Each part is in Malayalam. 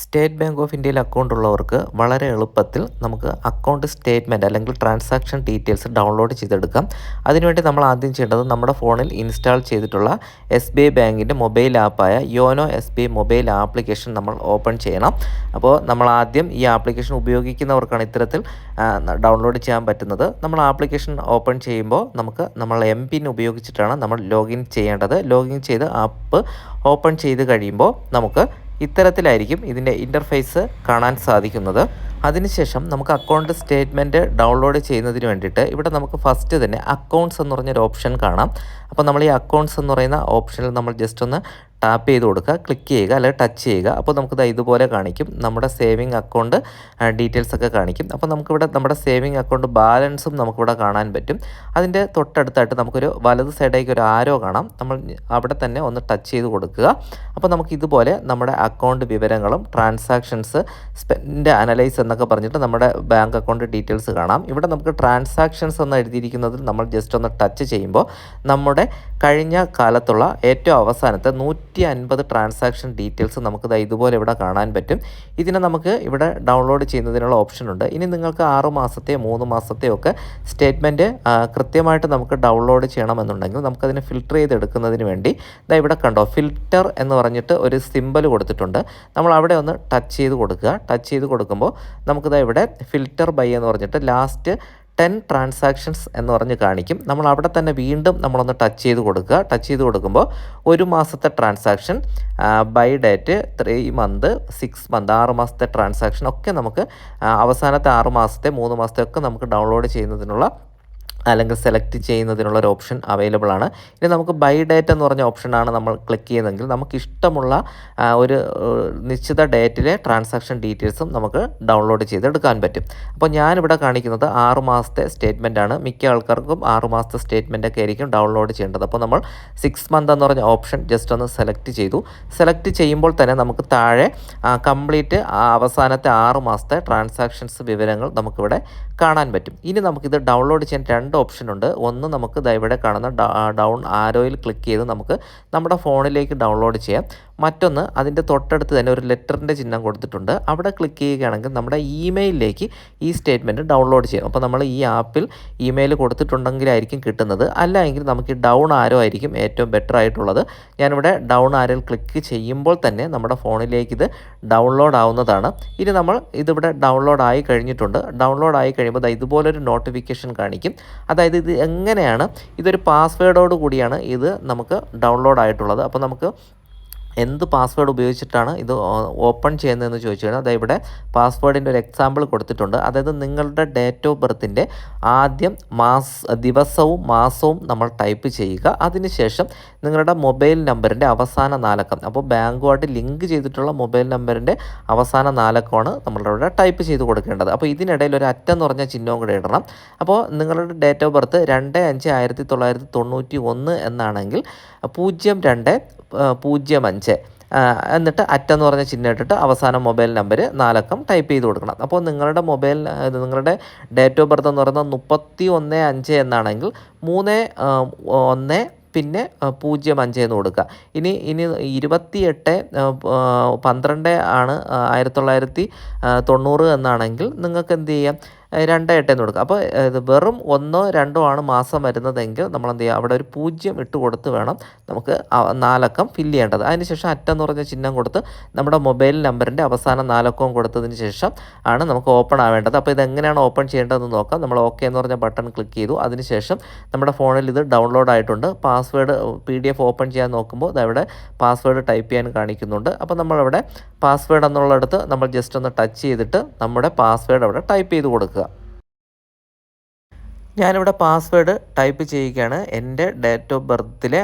സ്റ്റേറ്റ് ബാങ്ക് ഓഫ് ഇന്ത്യയിൽ അക്കൗണ്ട് ഉള്ളവർക്ക് വളരെ എളുപ്പത്തിൽ നമുക്ക് അക്കൗണ്ട് സ്റ്റേറ്റ്മെന്റ് അല്ലെങ്കിൽ ട്രാൻസാക്ഷൻ ഡീറ്റെയിൽസ് ഡൗൺലോഡ് ചെയ്തെടുക്കാം. അതിനുവേണ്ടി നമ്മൾ ആദ്യം ചെയ്യേണ്ടത് നമ്മുടെ ഫോണിൽ ഇൻസ്റ്റാൾ ചെയ്തിട്ടുള്ള എസ് ബി ഐ ബാങ്കിന്റെ mobile ആപ്പായ YONO S B I mobile application നമ്മൾ ഓപ്പൺ ചെയ്യണം. അപ്പോൾ നമ്മൾ ആദ്യം ഈ ആപ്ലിക്കേഷൻ ഉപയോഗിക്കുന്നവർക്കാണ് ഇത്തരത്തിൽ ഡൗൺലോഡ് ചെയ്യാൻ പറ്റുന്നത്. നമ്മൾ ആപ്ലിക്കേഷൻ ഓപ്പൺ ചെയ്യുമ്പോൾ നമുക്ക് നമ്മൾ എം പിൻ ഉപയോഗിച്ചിട്ടാണ് നമ്മൾ ലോഗിൻ ചെയ്യേണ്ടത്. ലോഗിൻ ചെയ്ത് ആപ്പ് ഓപ്പൺ ചെയ്ത് കഴിയുമ്പോൾ നമുക്ക് ഇത്തരത്തിലായിരിക്കും ഇതിന്റെ ഇന്റർഫേസ് കാണാൻ സാധിക്കുന്നത്. അതിനുശേഷം നമുക്ക് അക്കൗണ്ട് സ്റ്റേറ്റ്മെന്റ് ഡൗൺലോഡ് ചെയ്യുന്നതിന് വേണ്ടിയിട്ട് ഇവിടെ നമുക്ക് ഫസ്റ്റ് തന്നെ അക്കൗണ്ട്സ് എന്ന് പറഞ്ഞൊരു ഓപ്ഷൻ കാണാം. അപ്പോൾ നമ്മൾ ഈ അക്കൗണ്ട്സ് എന്ന് പറയുന്ന ഓപ്ഷനിൽ നമ്മൾ ജസ്റ്റ് ഒന്ന് ടാപ്പ് ചെയ്ത് കൊടുക്കുക ക്ലിക്ക് ചെയ്യുക അല്ലെങ്കിൽ ടച്ച് ചെയ്യുക. അപ്പോൾ നമുക്കിത് ഇതുപോലെ കാണിക്കും. നമ്മുടെ സേവിങ് അക്കൗണ്ട് ഡീറ്റെയിൽസ് ഒക്കെ കാണിക്കും. അപ്പോൾ നമുക്കിവിടെ നമ്മുടെ സേവിങ് അക്കൗണ്ട് ബാലൻസും നമുക്കിവിടെ കാണാൻ പറ്റും. അതിന്റെ തൊട്ടടുത്തായിട്ട് നമുക്കൊരു വലത് സൈഡേക്ക് ഒരു ആരോ കാണാം. നമ്മൾ അവിടെ തന്നെ ഒന്ന് ടച്ച് ചെയ്ത് കൊടുക്കുക. അപ്പോൾ നമുക്ക് ഇതുപോലെ നമ്മുടെ അക്കൗണ്ട് വിവരങ്ങളും ട്രാൻസാക്ഷൻസ് സ്പെൻഡ് അനലൈസ് എന്നൊക്കെ പറഞ്ഞിട്ട് നമ്മുടെ ബാങ്ക് അക്കൗണ്ട് ഡീറ്റെയിൽസ് കാണാം. ഇവിടെ നമുക്ക് ട്രാൻസാക്ഷൻസ് എന്ന് എഴുതിയിരിക്കുന്നതിൽ നമ്മൾ ജസ്റ്റ് ഒന്ന് ടച്ച് ചെയ്യുമ്പോൾ നമ്മുടെ കഴിഞ്ഞ കാലത്തുള്ള ഏറ്റവും അവസാനത്തെ നൂറ്റി അൻപത് ട്രാൻസാക്ഷൻ ഡീറ്റെയിൽസ് നമുക്ക് ഇതുപോലെ ഇവിടെ കാണാൻ പറ്റും. ഇതിനെ നമുക്ക് ഇവിടെ ഡൗൺലോഡ് ചെയ്യുന്നതിനുള്ള ഓപ്ഷൻ ഉണ്ട്. ഇനി നിങ്ങൾക്ക് ആറ് മാസത്തെയോ മൂന്ന് മാസത്തെയോ ഒക്കെ സ്റ്റേറ്റ്മെന്റ് കൃത്യമായിട്ട് നമുക്ക് ഡൗൺലോഡ് ചെയ്യണമെന്നുണ്ടെങ്കിൽ നമുക്കതിനെ ഫിൽറ്റർ ചെയ്തെടുക്കുന്നതിന് വേണ്ടി ഇതാ ഇവിടെ കണ്ടോ ഫിൽറ്റർ എന്ന് പറഞ്ഞിട്ട് ഒരു സിമ്പൽ കൊടുത്തിട്ടുണ്ട്. നമ്മൾ അവിടെ ഒന്ന് ടച്ച് ചെയ്ത് കൊടുക്കുക. ടച്ച് ചെയ്ത് കൊടുക്കുമ്പോൾ നമുക്കിതാ ഇവിടെ ഫിൽറ്റർ ബൈ എന്ന് പറഞ്ഞിട്ട് ലാസ്റ്റ് ടെൻ ട്രാൻസാക്ഷൻസ് എന്ന് പറഞ്ഞ് കാണിക്കും. നമ്മൾ അവിടെ തന്നെ വീണ്ടും നമ്മളൊന്ന് ടച്ച് ചെയ്ത് കൊടുക്കുക. ടച്ച് ചെയ്ത് കൊടുക്കുമ്പോൾ ഒരു മാസത്തെ transaction by date three month six month ആറ് മാസത്തെ ട്രാൻസാക്ഷൻ ഒക്കെ നമുക്ക് അവസാനത്തെ ആറ് മാസത്തെ മൂന്ന് മാസത്തെ ഒക്കെ നമുക്ക് ഡൗൺലോഡ് ചെയ്യുന്നതിനുള്ള അല്ലെങ്കിൽ സെലക്ട് ചെയ്യുന്നതിനുള്ള ഒരു ഓപ്ഷൻ അവൈലബിൾ ആണ്. ഇനി നമുക്ക് ബൈ ഡേറ്റ് എന്ന് പറഞ്ഞ ഓപ്ഷനാണ് നമ്മൾ ക്ലിക്ക് ചെയ്യുന്നതെങ്കിൽ നമുക്ക് ഇഷ്ടമുള്ള ഒരു നിശ്ചിത ഡേറ്റിലെ ട്രാൻസാക്ഷൻ ഡീറ്റെയിൽസും നമുക്ക് ഡൗൺലോഡ് ചെയ്തെടുക്കാൻ പറ്റും. അപ്പോൾ ഞാനിവിടെ കാണിക്കുന്നത് ആറ് മാസത്തെ സ്റ്റേറ്റ്മെന്റ് ആണ്. മിക്ക ആൾക്കാർക്കും ആറ് മാസത്തെ സ്റ്റേറ്റ്മെന്റ് ഒക്കെ ആയിരിക്കും ഡൗൺലോഡ് ചെയ്യേണ്ടത്. അപ്പോൾ നമ്മൾ സിക്സ് മന്ത് എന്ന് പറഞ്ഞ ഓപ്ഷൻ ജസ്റ്റ് ഒന്ന് സെലക്ട് ചെയ്തു. സെലക്ട് ചെയ്യുമ്പോൾ തന്നെ നമുക്ക് താഴെ കംപ്ലീറ്റ് അവസാനത്തെ ആറ് മാസത്തെ ട്രാൻസാക്ഷൻസ് വിവരങ്ങൾ നമുക്കിവിടെ കാണാൻ പറ്റും. ഇനി നമുക്കിത് ഡൗൺലോഡ് ചെയ്യാൻ രണ്ട് ഓപ്ഷൻ ഉണ്ട്. ഒന്ന് നമുക്ക് ഇവിടെ കാണുന്ന ഡൗൺ ആരോയിൽ ക്ലിക്ക് ചെയ്ത് നമുക്ക് നമ്മുടെ ഫോണിലേക്ക് ഡൗൺലോഡ് ചെയ്യാം. മറ്റൊന്ന് അതിന്റെ തൊട്ടടുത്ത് തന്നെ ഒരു ലെറ്ററിന്റെ ചിഹ്നം കൊടുത്തിട്ടുണ്ട്. അവിടെ ക്ലിക്ക് ചെയ്യുകയാണെങ്കിൽ നമ്മുടെ ഇമെയിലിലേക്ക് ഈ സ്റ്റേറ്റ്മെന്റ് ഡൗൺലോഡ് ചെയ്യാം. അപ്പോൾ നമ്മൾ ഈ ആപ്പിൽ ഇമെയിൽ കൊടുത്തിട്ടുണ്ടെങ്കിലായിരിക്കും കിട്ടുന്നത്. അല്ല എങ്കിൽ നമുക്ക് ഡൗൺ ആരോ ആയിരിക്കും ഏറ്റവും ബെറ്റർ ആയിട്ടുള്ളത്. ഞാനിവിടെ ഡൗൺ ആരോയിൽ ക്ലിക്ക് ചെയ്യുമ്പോൾ തന്നെ നമ്മുടെ ഫോണിലേക്ക് ഇത് ഡൗൺലോഡ് ആവുന്നതാണ്. ഇനി നമ്മൾ ഇതിവിടെ ഡൗൺലോഡ് ആയി കഴിഞ്ഞിട്ടുണ്ട്. ഡൗൺലോഡ് ആയി കഴിയുമ്പോൾ ഇതുപോലൊരു നോട്ടിഫിക്കേഷൻ കാണിക്കും. അതായത് ഇത് എങ്ങനെയാണ്? ഇതൊരു പാസ്വേഡോട് കൂടിയാണ് ഇത് നമുക്ക് ഡൗൺലോഡ് ആയിട്ടുള്ളത്. അപ്പോൾ നമുക്ക് എന്ത് പാസ്വേഡ് ഉപയോഗിച്ചിട്ടാണ് ഇത് ഓപ്പൺ ചെയ്യുന്നതെന്ന് ചോദിച്ചു കഴിഞ്ഞാൽ അതായത് ഇവിടെ പാസ്വേഡിന്റെ ഒരു എക്സാമ്പിൾ കൊടുത്തിട്ടുണ്ട്. അതായത് നിങ്ങളുടെ ഡേറ്റ് ഓഫ് ബർത്തിന്റെ ആദ്യം മാസ് ദിവസവും മാസവും നമ്മൾ ടൈപ്പ് ചെയ്യുക. അതിനുശേഷം നിങ്ങളുടെ മൊബൈൽ നമ്പറിന്റെ അവസാന നാലക്കം. അപ്പോൾ ബാങ്കുമായിട്ട് ലിങ്ക് ചെയ്തിട്ടുള്ള മൊബൈൽ നമ്പറിന്റെ അവസാന നാലക്കമാണ് നമ്മളിവിടെ ടൈപ്പ് ചെയ്ത് കൊടുക്കേണ്ടത്. അപ്പോൾ ഇതിനിടയിൽ ഒരു അറ്റം എന്ന് പറഞ്ഞ ചിഹ്നവും കൂടെ ഇടണം. അപ്പോൾ നിങ്ങളുടെ ഡേറ്റ് ഓഫ് ബർത്ത് രണ്ട് അഞ്ച് ആയിരത്തി തൊള്ളായിരത്തി തൊണ്ണൂറ്റി ഒന്ന് എന്നാണെങ്കിൽ പൂജ്യം രണ്ട് പൂജ്യം അഞ്ച് എന്നിട്ട് അറ്റെന്ന് പറഞ്ഞ ചിഹ്നം ഇട്ടിട്ട് അവസാനം മൊബൈൽ നമ്പർ നാലക്കം ടൈപ്പ് ചെയ്ത് കൊടുക്കണം. അപ്പോൾ നിങ്ങളുടെ മൊബൈൽ നിങ്ങളുടെ ഡേറ്റ് ഓഫ് ബർത്ത് എന്ന് പറയുന്നത് മുപ്പത്തി ഒന്ന് അഞ്ച് എന്നാണെങ്കിൽ മൂന്ന് ഒന്ന് പിന്നെ പൂജ്യം അഞ്ച് എന്ന് കൊടുക്കുക. ഇനി ഇനി ഇരുപത്തി എട്ട് പന്ത്രണ്ട് ആണ് ആയിരത്തി തൊള്ളായിരത്തി തൊണ്ണൂറ് എന്നാണെങ്കിൽ നിങ്ങൾക്ക് എന്ത് ചെയ്യാം? രണ്ട് എട്ടെന്ന് കൊടുക്കുക. അപ്പോൾ ഇത് വെറും ഒന്നോ രണ്ടോ ആണ് മാസം വരുന്നതെങ്കിൽ നമ്മൾ എന്ത് ചെയ്യുക? അവിടെ ഒരു പൂജ്യം ഇട്ട് കൊടുത്ത് വേണം നമുക്ക് നാലക്കം ഫില്ല് ചെയ്യേണ്ടത്. അതിനുശേഷം അറ്റെന്ന് പറഞ്ഞ ചിഹ്നം കൊടുത്ത് നമ്മുടെ മൊബൈൽ നമ്പറിന്റെ അവസാന നാലക്കവും കൊടുത്തതിന് ശേഷം ആണ് നമുക്ക് ഓപ്പൺ ആവേണ്ടത്. അപ്പോൾ ഇത് എങ്ങനെയാണ് ഓപ്പൺ ചെയ്യേണ്ടതെന്ന് നോക്കാം. നമ്മൾ ഓക്കെ എന്ന് പറഞ്ഞ ബട്ടൺ ക്ലിക്ക് ചെയ്തു. അതിനുശേഷം നമ്മുടെ ഫോണിൽ ഇത് ഡൗൺലോഡ് ആയിട്ടുണ്ട്. Password P D F open ചെയ്യാൻ നോക്കുമ്പോൾ അതവിടെ പാസ്വേഡ് ടൈപ്പ് ചെയ്യാൻ കാണിക്കുന്നുണ്ട്. അപ്പോൾ നമ്മളവിടെ പാസ്വേഡ് എന്നുള്ളിടത്ത് നമ്മൾ ജസ്റ്റ് ഒന്ന് ടച്ച് ചെയ്തിട്ട് നമ്മുടെ പാസ്വേഡ് അവിടെ ടൈപ്പ് ചെയ്ത് കൊടുക്കുക. ഞാനിവിടെ പാസ്വേഡ് ടൈപ്പ് ചെയ്യുകയാണ്. എന്റെ ഡേറ്റ് ഓഫ് ബർത്തിലെ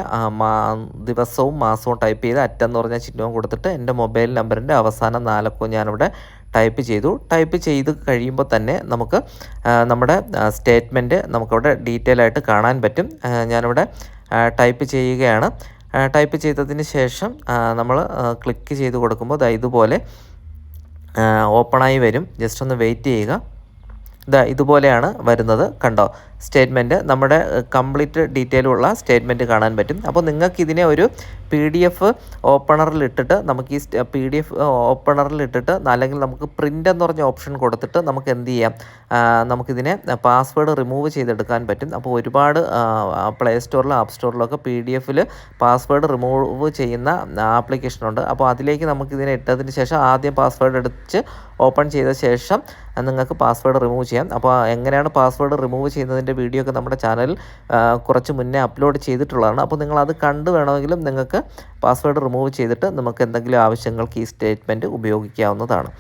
ദിവസവും മാസവും ടൈപ്പ് ചെയ്ത് അറ്റെന്ന് പറഞ്ഞ ചിഹ്നവും കൊടുത്തിട്ട് എന്റെ മൊബൈൽ നമ്പറിന്റെ അവസാന നാലക്കവും ഞാനിവിടെ ടൈപ്പ് ചെയ്തു. ടൈപ്പ് ചെയ്ത് കഴിയുമ്പോൾ തന്നെ നമുക്ക് നമ്മുടെ സ്റ്റേറ്റ്മെന്റ് നമുക്കവിടെ ഡീറ്റെയിൽ ആയിട്ട് കാണാൻ പറ്റും. ഞാനിവിടെ ടൈപ്പ് ചെയ്യുകയാണ്. ടൈപ്പ് ചെയ്തതിന് ശേഷം നമ്മൾ ക്ലിക്ക് ചെയ്ത് കൊടുക്കുമ്പോൾ ഇതുപോലെ ഓപ്പണായി വരും. ജസ്റ്റ് ഒന്ന് വെയിറ്റ് ചെയ്യുക. ഇതാ ഇതുപോലെയാണ് വരുന്നത്. കണ്ടോ? സ്റ്റേറ്റ്മെന്റ് നമ്മുടെ കംപ്ലീറ്റ് ഡീറ്റെയിൽ ഉള്ള സ്റ്റേറ്റ്മെന്റ് കാണാൻ പറ്റും. അപ്പോൾ നിങ്ങൾക്ക് ഇതിനെ ഒരു പി ഡി എഫ് ഓപ്പണറിൽ ഇട്ടിട്ട് നമുക്ക് ഈ പി ഡി എഫ് ഓപ്പണറിൽ ഇട്ടിട്ട് അല്ലെങ്കിൽ നമുക്ക് പ്രിന്റ് എന്ന് പറഞ്ഞ ഓപ്ഷൻ കൊടുത്തിട്ട് നമുക്ക് എന്ത് ചെയ്യാം? നമുക്കിതിനെ പാസ്വേഡ് റിമൂവ് ചെയ്തെടുക്കാൻ പറ്റും. അപ്പോൾ ഒരുപാട് പ്ലേ സ്റ്റോറിലും ആപ്പ് സ്റ്റോറിലൊക്കെ പി ഡി എഫിൽ പാസ്വേഡ് റിമൂവ് ചെയ്യുന്ന ആപ്ലിക്കേഷനുണ്ട് അപ്പോൾ അതിലേക്ക് നമുക്കിതിനെ ഇട്ടതിന് ശേഷം ആദ്യം പാസ്വേഡ് എടുത്ത് ഓപ്പൺ ചെയ്ത ശേഷം നിങ്ങൾക്ക് പാസ്വേഡ് റിമൂവ് ചെയ്യാം. അപ്പോൾ എങ്ങനെയാണ് പാസ്വേഡ് റിമൂവ് ചെയ്യുന്നതിന്റെ വീഡിയോ ഒക്കെ നമ്മുടെ ചാനൽ കുറച്ച് മുന്നേ അപ്ലോഡ് ചെയ്തിട്ടുള്ളതാണ്. അപ്പോൾ നിങ്ങൾ അത് കണ്ടു വേണമെങ്കിലും നിങ്ങൾക്ക് പാസ്വേഡ് റിമൂവ് ചെയ്തിട്ട് നമുക്ക് എന്തെങ്കിലും ആവശ്യങ്ങൾക്ക് ഈ സ്റ്റേറ്റ്മെന്റ് ഉപയോഗിക്കാവുന്നതാണ്.